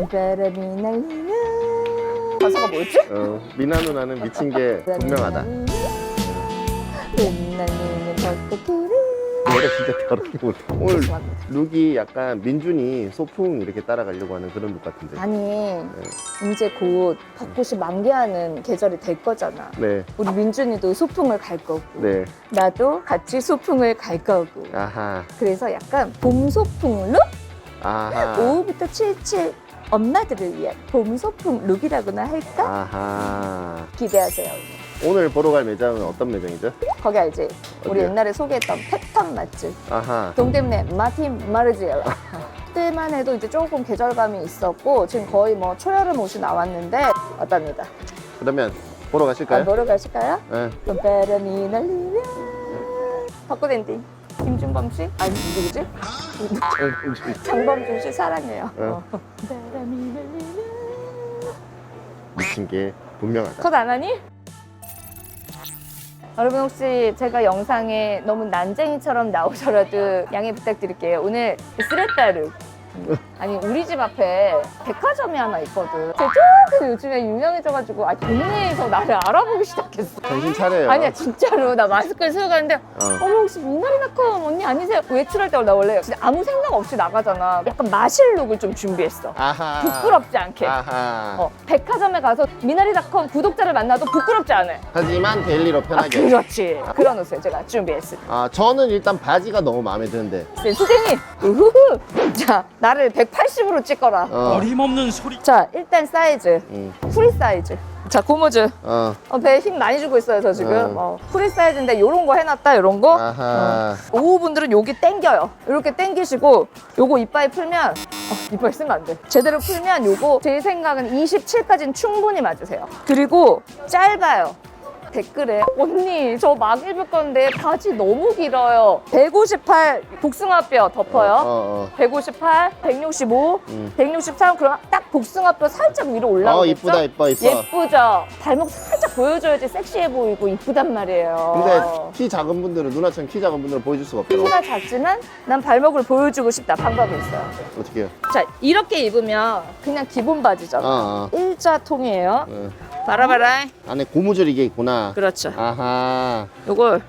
봄바람이 날리면 가사가 뭐였지? 어, 미나 누나는 미친 게 분명하다. 봄날리는 벚꽃길을 노래 진짜 더럽게 못해. 오늘 죄송합니다. 룩이 약간 민준이 소풍 이렇게 따라가려고 하는 그런 룩 같은데. 아니 이제 곧 벚꽃이 만개하는 계절이 될 거잖아 네, 우리 민준이도 소풍을 갈 거고 네. 나도 같이 소풍을 갈 거고 아하, 그래서 약간 봄 소풍 룩? 아하, 5부터 77 엄마들을 위한 봄 소풍 룩이라고나 할까? 아하. 기대하세요 오늘 보러 갈 매장은 어떤 매장이죠? 거기 알지? 우리 어디요? 옛날에 소개했던 패턴 맛집 아하. 동대문에 마틴 마르지엘라 그때만 해도 이제 조금 계절감이 있었고 지금 거의 뭐 초여름 옷이 나왔는데 왔답니다 그러면 보러 아, 가실까요? 보러 가실까요? 네. 봄바람이 날리면 벚꽃 엔딩 김준범 씨? 아니 누구지? 장범준 씨 사랑해요 네. 어. 미친 게 분명하다. 컷 안 하니? 여러분 혹시 제가 영상에 너무 난쟁이처럼 나오셔라도 양해 부탁드릴게요. 오늘 스레따르 아니 우리 집 앞에 백화점이 하나 있거든. 제가 조금 요즘에 유명해져가지고 아 동네에서 나를 알아보기 시작했어. 정신 차려요. 아니야 진짜로 나 마스크를 쓰고 가는데 어. 어머 혹시 미나리나컴 언니 아니세요? 외출할 때 나 원래 진짜 아무 생각 없이 나가잖아. 약간 마실 룩을 좀 준비했어. 아하. 부끄럽지 않게. 아하. 어, 백화점에 가서 미나리닷컴 구독자를 만나도 부끄럽지 않아요. 하지만 데일리로 아, 편하게. 그렇지. 그런 옷을 제가 준비했습니다. 아, 저는 일단 바지가 너무 마음에 드는데. 센스쟁이! 우후후! 자, 나를 180으로 찍거라. 어. 어림없는 소리. 자, 일단 사이즈. 응. 프리 사이즈. 자, 고무줄. 어. 어, 배에 힘 많이 주고 있어요, 저 지금. 음. 어, 프리 사이즈인데 요런 거 해놨다, 요런 거. 아하. 오후분들은 여기 땡겨요. 이렇게 땡기시고 요거 이빨 풀면 어, 이빨 쓰면 안 돼. 제대로 풀면 요거 제 생각은 27까지는 충분히 맞으세요. 그리고 짧아요. 댓글에 언니 저 막 입을 건데 바지 너무 길어요. 158 복숭아뼈 덮어요. 어, 어. 158, 165, 음. 163 그럼 딱 복숭아뼈 살짝 위로 올라오겠죠? 어, 이쁘다, 이뻐, 이뻐. 예쁘죠? 발목 살짝 보여줘야지 섹시해 보이고 이쁘단 말이에요. 근데 키 작은 분들은 누나처럼 키 작은 분들은 보여줄 수가 없더라고. 키가 작지만 난 발목을 보여주고 싶다 방법이 있어요 어떻게 해요? 자 이렇게 입으면 그냥 기본 바지잖아 어, 어. 일자통이에요 어. 바라바라 안에 고무줄 이게 있구나. 그렇죠 아하. 요걸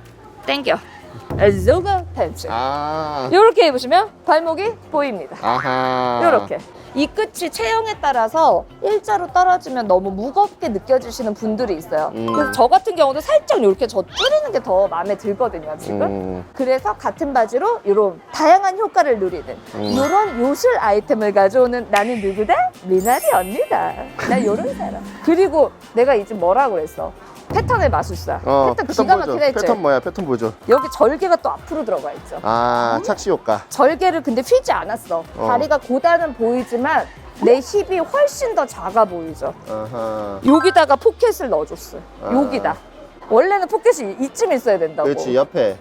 땡겨 조거 팬츠 아. 이렇게 입으시면 발목이 보입니다 아하. 이렇게 이 끝이 체형에 따라서 일자로 떨어지면 너무 무겁게 느껴지시는 분들이 있어요 음. 그래서 저 같은 경우도 살짝 이렇게 저 줄이는 게 더 마음에 들거든요 지금 음. 그래서 같은 바지로 이런 다양한 효과를 누리는 음. 이런 요술 아이템을 가져오는 나는 누구다? 미나리 언니다. 나 이런 사람. 그리고 내가 이제 뭐라고 그랬어? 패턴의 마술사. 어, 패턴 기가 보여줘. 막히다 했지? 패턴 뭐야? 패턴 보여줘. 여기 절개가 또 앞으로 들어가 있죠. 아, 착시 효과. 절개를 근데 휘지 않았어. 어. 다리가 고다는 보이지만 내 힙이 훨씬 더 작아 보이죠. 아하. 여기다가 포켓을 넣어줬어. 아. 여기다. 원래는 포켓이 이쯤 있어야 된다고. 그렇지, 옆에.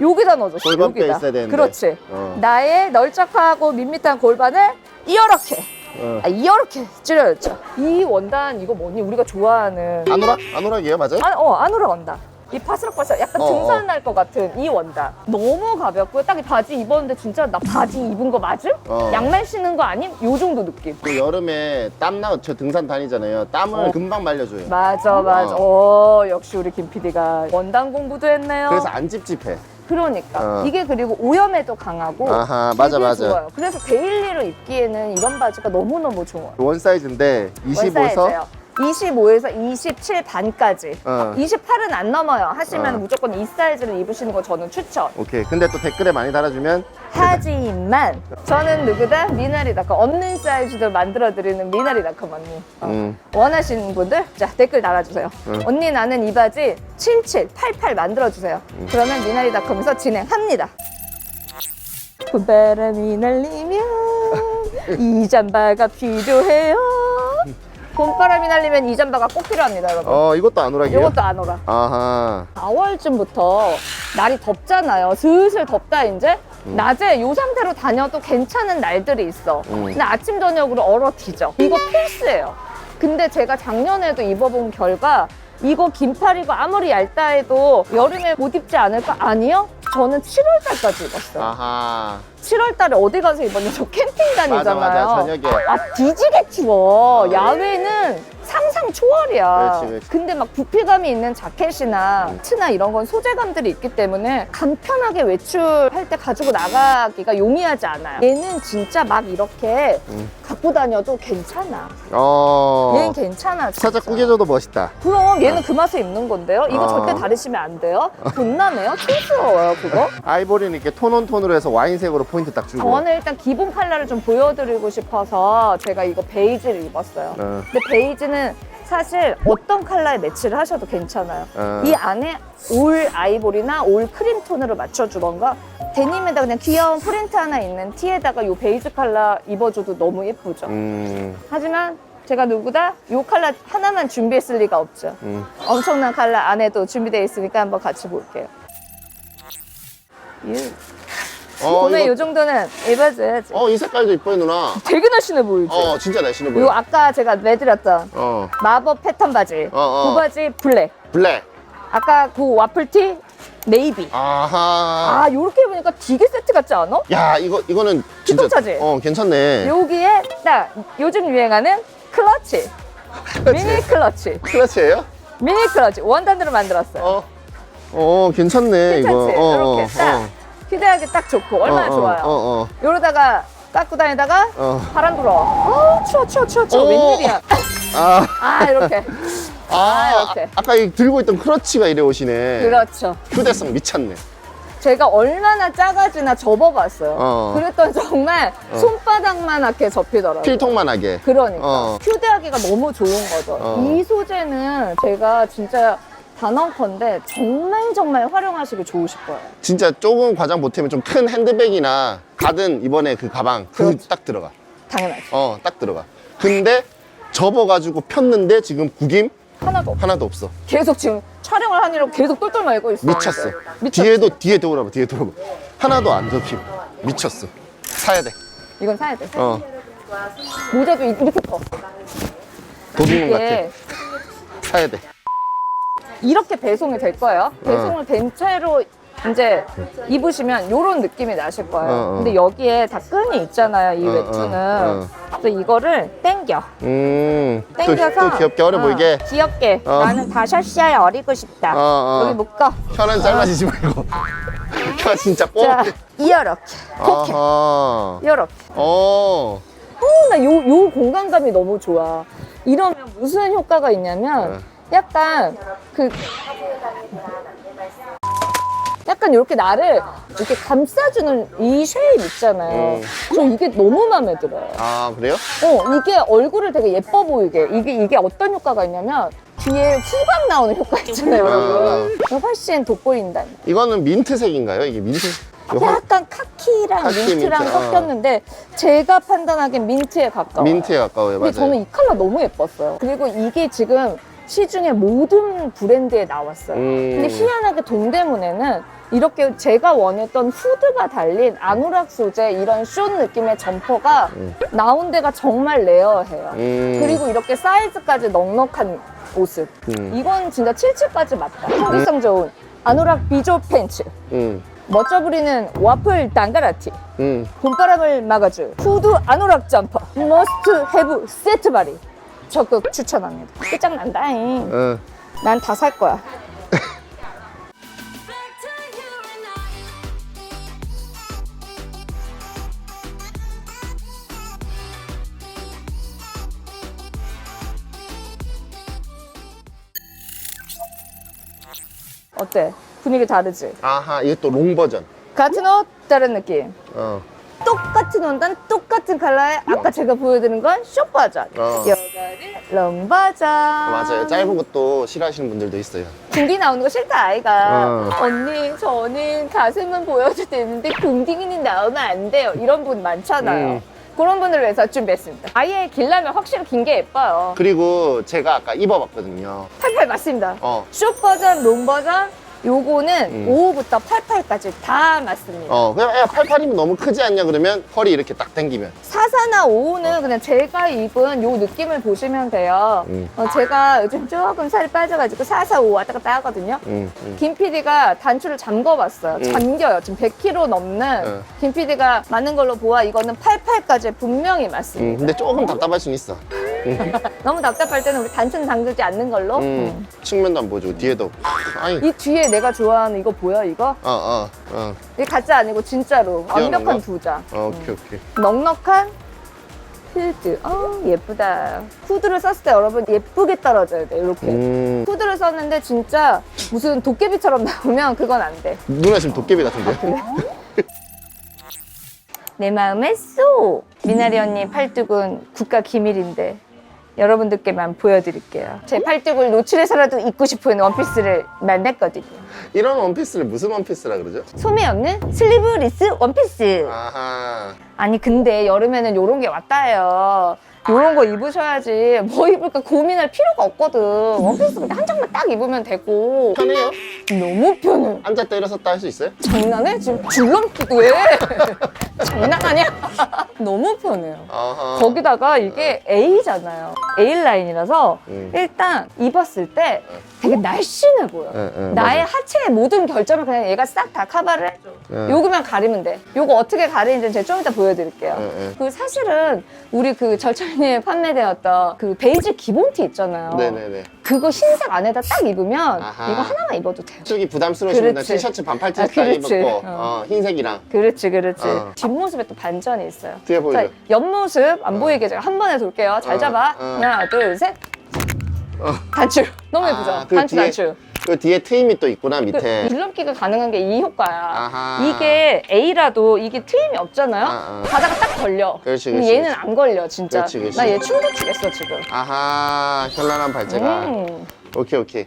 여기다 넣어줬어. 골반뼈 여기다. 있어야 되는데. 그렇지. 어. 나의 널쩍하고 밋밋한 골반을 이렇게 어. 아, 이렇게 찌려졌죠. 이 원단 이거 뭐니? 우리가 좋아하는 아노락? 아노락이에요, 맞아요? 아, 어 안으로 원단. 이 바스락바스락 약간 어, 등산할 것 같은 이 원단 너무 가볍고요. 딱 이 바지 입었는데 진짜 나 바지 입은 거 맞음? 어. 양말 신는 거 아님? 요 정도 느낌. 그 여름에 땀나, 저 등산 다니잖아요. 땀을 어. 금방 말려줘요. 맞아 맞아. 어 역시 우리 김 PD가 원단 공부도 했네요. 그래서 안 찝찝해. 그러니까 어. 이게 그리고 오염에도 강하고 아하, 맞아, 되게 맞아. 좋아요. 그래서 데일리로 입기에는 이런 바지가 너무 너무 좋아요. 원 사이즈인데 25에서 원사이즈요. 25에서 27 반까지. 어. 28은 안 넘어요. 하시면 어. 무조건 이 사이즈를 입으시는 거 저는 추천. 오케이. 근데 또 댓글에 많이 달아주면 하지만 저는 누구다 미나리닷컴 없는 사이즈도 만들어드리는 미나리닷컴 언니. 어. 음. 원하시는 분들 자 댓글 달아주세요. 응. 언니 나는 이 바지 77, 88 만들어주세요. 그러면 미나리닷컴에서 진행합니다. 봄바람이 날리면 이 잠바가 필요해요. 봄바람이 날리면 이 잠바가 꼭 필요합니다, 여러분. 어 이것도 아노락이에요? 이것도 안 오라. 아하 4월쯤부터 날이 덥잖아요. 슬슬 덥다 이제. 낮에 이 상태로 다녀도 괜찮은 날들이 있어. 음. 근데 아침 저녁으로 얼어지죠. 이거 필수예요. 근데 제가 작년에도 입어본 결과 이거 긴팔이고 아무리 얇다 해도 여름에 못 입지 않을까? 아니요. 저는 7월달까지 입었어요. 아하. 7월달에 어디 가서 입었냐? 저 캠핑 다니잖아요. 맞아, 맞아. 저녁에. 아 뒤지게 추워. 어. 야외는 상상 초월이야. 그렇지, 그렇지. 근데 막 부피감이 있는 자켓이나 트나 이런 건 소재감들이 있기 때문에 간편하게 외출할 때 가지고 나가기가 용이하지 않아요. 얘는 진짜 막 이렇게 음. 갖고 다녀도 괜찮아. 어. 얘는 괜찮아. 진짜. 살짝 구겨져도 멋있다. 그럼 얘는 그 맛에 입는 건데요. 이거 어. 절대 다르시면 안 돼요. 돈나네요. 촌스러워요, 그거. 아이보리는 이렇게 톤온 톤으로 해서 와인색으로 포인트 딱 주고. 저는 일단 기본 컬러를 좀 보여드리고 싶어서 제가 이거 베이지를 입었어요. 어. 근데 베이지는 사실 어떤 컬러에 매치를 하셔도 괜찮아요. 어. 이 안에 올 아이보리나 올 크림 톤으로 맞춰주던가 데님에다 그냥 귀여운 프린트 하나 있는 티에다가 이 베이지 컬러 입어줘도 너무 예쁘죠. 음. 하지만 제가 누구다 이 컬러 하나만 준비했을 리가 없죠. 음. 엄청난 컬러 안에도 준비되어 있으니까 한번 같이 볼게요. 유. 어, 봄에 이거- 이 정도는 입어줘야지. 어, 이 색깔도 이뻐요, 누나. 되게 날씬해 보이지? 어, 진짜 날씬해 보여. 아까 제가 내드렸던 어. 마법 패턴 바지. 어, 어. 그 바지 블랙. 블랙. 아까 그 와플티 네이비. 아하. 아, 요렇게 입으니까 되게 세트 같지 않아? 야, 이거, 이거는 진짜. 피통차지? 어, 괜찮네. 여기에 딱 요즘 유행하는 클러치. 미니 클러치. 클래스예요 미니 클러치. 원단으로 만들었어요. 어. 어, 괜찮네, 이거. 괜찮지? 어, 이렇게 어, 딱 어. 휴대하기 딱 좋고 얼마나 어, 어, 좋아요. 어, 어. 요러다가 갖고 다니다가 어. 바람 불어. 어, 추워, 추워, 추워, 추워. 오. 웬일이야. 아, 아, 이렇게. 아, 이렇게. 아, 까이 들고 있던 크러치가 이래 오시네. 그렇죠. 휴대성 미쳤네. 제가 얼마나 작아지나 접어봤어요. 어. 그랬더니 정말 어. 손바닥만하게 접히더라고요. 필통만하게. 그러니까 어. 휴대하기가 너무 좋은 거죠. 어. 이 소재는 제가 진짜 단언컨대 정말 정말 활용하시기 좋으실 거예요. 진짜 조금 과장 보태면 좀 큰 핸드백이나 가든 이번에 그 가방 그 그렇죠. 딱 들어가. 당연하죠. 어, 딱 들어가. 근데 접어가지고 폈는데 지금 구김 하나도 없어. 하나도 없어. 계속 지금 촬영을 하느라고 계속 똘똘 말고 있어요. 미쳤어. 미쳤지? 뒤에도 뒤에 돌아봐. 뒤에 돌아봐. 하나도 안 접힘. 미쳤어. 사야 돼. 이건 사야 돼. 어. 모자도 이- 이렇게 커. 도둑놈 같아. 이게 사야 돼. 이렇게 배송이 될 거예요. 어. 배송을 된 채로 이제 입으시면 이런 느낌이 나실 거예요. 어, 어. 근데 여기에 다 끈이 있잖아요, 이 어, 외투는. 어, 그래서 이거를 당겨. 음. 또, 당겨서 또 귀엽게 어려 어, 보이게. 귀엽게. 어. 나는 다샤시아에 어리고 싶다. 어, 어. 여기 묶어. 혀는 짧아지지 말고. 혀 진짜 자, 뽀얗게. 이렇게. 이렇게. 아하. 이렇게. 어. 어, 나 요, 요 공간감이 너무 좋아. 이러면 무슨 효과가 있냐면 네. 약간 그 약간 이렇게 나를 이렇게 감싸주는 이 쉐입 있잖아요. 음. 저 이게 너무 마음에 들어요. 아, 그래요? 어, 이게 얼굴을 되게 예뻐 보이게. 이게, 이게 어떤 효과가 있냐면 뒤에 후광 나오는 효과 있잖아요, 아. 여러분. 훨씬 돋보인다. 이거는 민트색인가요? 이게 민트? 이거 화- 약간 카키랑 카키, 민트랑 민트, 어. 섞였는데 제가 판단하기엔 민트에 가까워요. 민트에 가까워요. 근데 맞아요. 저는 이 컬러 너무 예뻤어요. 그리고 이게 지금 시중에 모든 브랜드에 나왔어요. 음. 근데 희한하게 동대문에는 이렇게 제가 원했던 후드가 달린 아누락 소재 이런 숏 느낌의 점퍼가 나온 데가 정말 레어해요. 음. 그리고 이렇게 사이즈까지 넉넉한 옷을. 음. 이건 진짜 77까지 맞다. 통기성 좋은 아누락 비조 팬츠. 음. 멋져 부리는 와플 단가라티. 음. 봄바람을 막아줄 후드 아노락 점퍼 머스트 헤브 세트 바리 적극 추천합니다 끝장난다잉 어. 난 다 살 거야 어때? 분위기 다르지? 아하, 이게 또 롱 버전. 같은 옷 다른 느낌 어. 똑같은 원단 똑같은 컬러에 아까 제가 보여드린 건숏 버전 어. 여기는 롱 버전 맞아요. 짧은 것도 싫어하시는 분들도 있어요. 궁디 나오는 거 싫다 아이가 어. 언니 저는 가슴은 보여줄 때 있는데 궁디는 나오면 안 돼요 이런 분 많잖아요 음. 그런 분을 위해서 준비했습니다 아예 길라면 확실히 긴 게 예뻐요 그리고 제가 아까 입어봤거든요. 팔팔 맞습니다 어. 숏 버전 롱 버전 요거는 음. 5호부터 88까지 다 맞습니다. 어, 그냥 야, 88이면 너무 크지 않냐 그러면 허리 이렇게 딱 당기면. 44나 5호는 그냥 제가 입은 요 느낌을 보시면 돼요. 음. 어, 제가 요즘 조금 살이 빠져가지고 44, 5 왔다 갔다 하거든요. 음, 음. 김 PD가 단추를 잠궈봤어요. 음. 잠겨요. 지금 100kg 넘는 어. 김 PD가 맞는 걸로 보아 이거는 88까지 분명히 맞습니다. 음, 근데 조금 답답할 순 있어. 너무 답답할 때는 우리 단추는 잠그지 않는 걸로. 음, 음. 측면도 안 보여주고 뒤에도. 아니, 이 뒤에 내가 좋아하는 이거 보여 이거? 어, 어, 어. 이게 가짜 아니고 진짜로 귀여운 완벽한 거? 두 장. 어, 오케이, 오케이. 넉넉한 필드. 어 예쁘다. 후드를 썼을 때 여러분 예쁘게 떨어져야 돼. 이렇게. 음, 후드를 썼는데 진짜 무슨 도깨비처럼 나오면 그건 안 돼. 누나 지금 도깨비 같은데? 내 마음에 쏘! 미나리 언니 팔뚝은 국가 기밀인데 여러분들께만 보여드릴게요. 제 팔뚝을 노출해서라도 입고 싶은 원피스를 만났거든요. 이런 원피스를 무슨 원피스라 그러죠? 소매 없는 슬리브리스 원피스. 아하. 아니 근데 여름에는 요런 게 왔다요. 요런 거 입으셔야지 뭐 입을까 고민할 필요가 없거든. 원피스 그냥 한 장만 딱 입으면 되고 편해요? 너무 편해. 앉았다 일어섰다 할 수 있어요? 장난해? 지금 줄넘기도 해. 장난하냐? 너무 편해요. 아하. 거기다가 이게 A잖아요. A 라인이라서 음. 일단 입었을 때 되게 날씬해 보여. 예, 예, 나의. 하체의 모든 결점을 그냥 얘가 싹 다 커버를 해줘. 예. 요거만 가리면 돼. 요거 어떻게 가리는지 제가 좀 이따 보여드릴게요. 예, 예. 그 사실은 우리 그 절찬리에 판매되었던 그 베이지 기본티 있잖아요. 네네네. 그거 흰색 안에다 딱 입으면 아하. 이거 하나만 입어도 돼요. 쪽이 부담스러우시면 그렇지. 티셔츠 반팔티 아, 스타일 그렇지. 입고 어. 어, 흰색이랑 그렇지, 그렇지. 어. 뒷모습에 또 반전이 있어요. 뒤에 보여줘. 자, 옆모습 안 어. 보이게 제가 한 번에 돌게요. 잘 어, 잡아. 어. 하나, 둘, 셋. 단추. 너무 예쁘죠? 아, 그 단추, 뒤에- 단추. 그 뒤에 트임이 또 있구나 그 밑에. 줄넘기가 가능한 게 이 효과야. 아하. 이게 A라도 이게 트임이 없잖아요. 아, 아. 가다가 딱 걸려. 그렇지, 근데 그렇지, 얘는 그렇지. 안 걸려, 진짜. 그렇지, 그렇지. 나얘 충격 주겠어, 지금. 아하 현란한 발재가. 음. 오케이 오케이.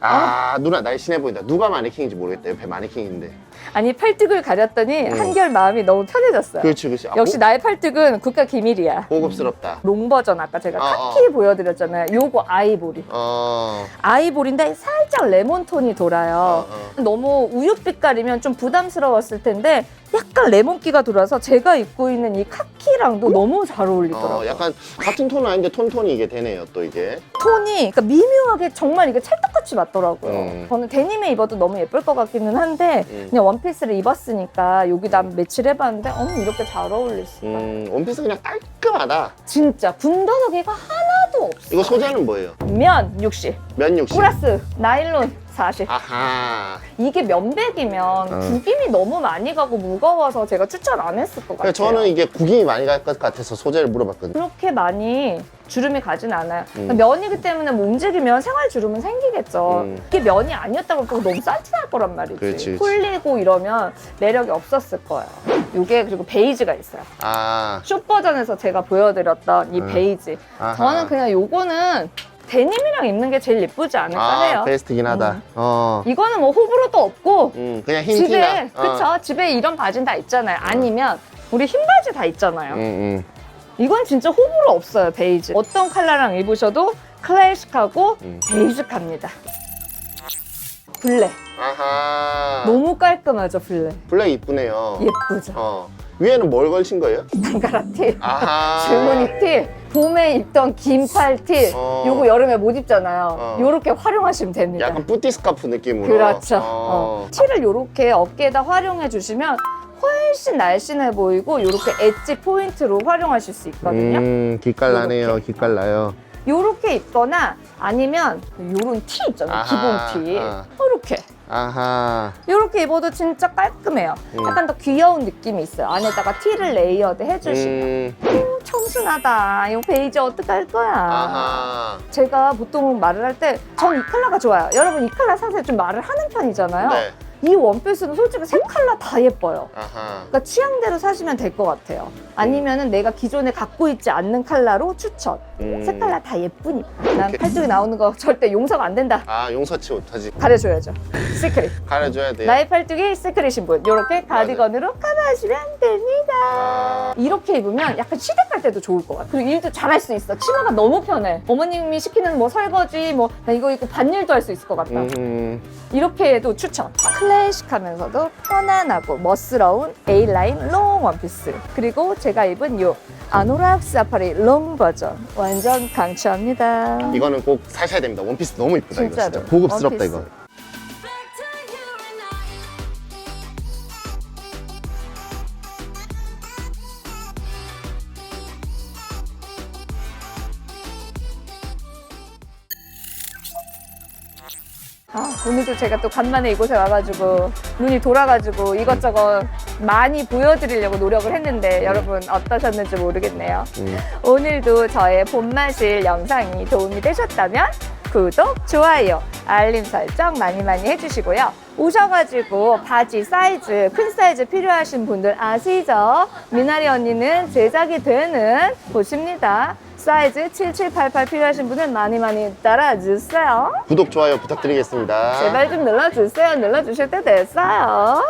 아, 누나 날씬해 보인다. 누가 마네킹인지 모르겠다. 옆에 마네킹인데. 아니, 팔뚝을 가렸더니 음. 한결 마음이 너무 편해졌어요. 그렇지 그렇지. 아, 역시 고, 나의 팔뚝은 국가 기밀이야. 고급스럽다. 롱 버전 아까 제가 어, 카키 보여드렸잖아요. 요거 아이보리. 어. 아이보리인데 살짝 레몬 톤이 돌아요. 어, 너무 우윳빛깔이면 좀 부담스러웠을 텐데 약간 레몬기가 돌아서 제가 입고 있는 이 카키랑도 너무 잘 어울리더라고요. 어, 약간 같은 톤은 아닌데 톤톤이 이게 되네요. 또 이게. 톤이 그러니까 미묘하게 정말 이게 찰떡같이 맞더라고요. 음. 저는 데님에 입어도 너무 예쁠 것 같기는 한데 음. 그냥 원피스를 입었으니까 여기다 매치를 해봤는데 어머 이렇게 잘 어울릴 수가. 음, 원피스 그냥 깔끔하다. 진짜 군더더기가 하나도 없어. 이거 소재는 뭐예요? 면 60, 면 60. 플러스 나일론 40. 아하. 이게 면백이면 어. 구김이 너무 많이 가고 무거워서 제가 추천 안 했을 것 같아요. 그러니까 저는 이게 구김이 많이 갈 것 같아서 소재를 물어봤거든요. 그렇게 많이 주름이 가진 않아요. 음. 면이기 때문에 뭐 움직이면 생활 주름은 생기겠죠. 음. 이게 면이 아니었다고 그러면 너무 싼티날 거란 말이지. 그렇지, 그렇지. 홀리고 이러면 매력이 없었을 거예요. 이게 그리고 베이지가 있어요. 아. 숏 버전에서 제가 보여드렸던 이 음. 베이지. 아하. 저는 그냥 요거는 데님이랑 입는 게 제일 예쁘지 않을까 아, 해요. 베스트긴 하다. 음. 어. 이거는 뭐 호불호도 없고 음, 그냥 흰 집에 티나. 어. 그쵸 집에 이런 바지는 다 있잖아요. 아니면 우리 흰 바지 다 있잖아요. 음, 음. 이건 진짜 호불호 없어요 베이지. 어떤 컬러랑 입으셔도 클래식하고 음. 베이직합니다. 블랙 아하. 너무 깔끔하죠 블랙. 블랙 이쁘네요. 예쁘죠. 어. 위에는 뭘 걸친 거예요? 단가라 티, 아하. 줄무늬 티, 봄에 입던 긴 팔 티, 어. 요거 여름에 못 입잖아요. 어. 요렇게 활용하시면 됩니다. 약간 뿌띠 스카프 느낌으로. 그렇죠. 어. 어. 티를 요렇게 어깨에다 활용해 주시면 훨씬 날씬해 보이고 요렇게 엣지 포인트로 활용하실 수 있거든요. 음, 기깔 나네요. 기깔 나요. 요렇게 입거나 아니면 요런 티 있잖아요. 아하, 기본 티. 아. 요렇게. 아하. 요렇게 입어도 진짜 깔끔해요. 음. 약간 더 귀여운 느낌이 있어요. 안에다가 티를 레이어드 해주시면. 음. 음, 청순하다. 이 베이지 어떡할 거야. 아하. 제가 보통 말을 할 때 전 이 컬러가 좋아요. 여러분 이 컬러 사실 좀 말을 하는 편이잖아요. 네. 이 원피스는 솔직히 색 컬러 다 예뻐요. 아하. 그러니까 취향대로 사시면 될 것 같아요. 아니면은 내가 기존에 갖고 있지 않는 컬러로 추천. 음. 색 컬러 다 예쁘니. 난 오케이. 팔뚝이 나오는 거 절대 용서가 안 된다. 아 용서치 못하지. 가려줘야죠. 시크릿. 가려줘야 돼요. 나의 팔뚝이 시크릿인 분. 이렇게 가디건으로 커버하시면 됩니다. 아. 이렇게 입으면 약간 시댁 갈 때도 좋을 것 같아. 그리고 일도 잘할 수 있어. 치마가 너무 편해. 어머님이 시키는 뭐 설거지, 뭐, 나 이거 입고 반일도 할 수 있을 것 같다. 음. 이렇게 해도 추천. 클래식하면서도 편안하고 멋스러운 A라인 롱 원피스. 그리고 제가 입은 요 아노락 사파리 롱 버전. 완전 강추합니다. 이거는 꼭 사셔야 됩니다. 원피스 너무 이쁘다 이거 진짜로. 진짜 고급스럽다 원피스. 이거. 아, 오늘도 제가 또 간만에 이곳에 와가지고 눈이 돌아가지고 이것저것 많이 보여드리려고 노력을 했는데 여러분 어떠셨는지 모르겠네요. 음. 오늘도 저의 봄마실 영상이 도움이 되셨다면 구독, 좋아요, 알림 설정 많이 많이 해주시고요. 오셔가지고 바지 사이즈, 큰 사이즈 필요하신 분들 아시죠? 미나리 언니는 제작이 되는 곳입니다. 사이즈 7788 필요하신 분들 많이 많이 따라주세요. 구독 좋아요 부탁드리겠습니다. 제발 좀 눌러주세요. 눌러주실 때 됐어요.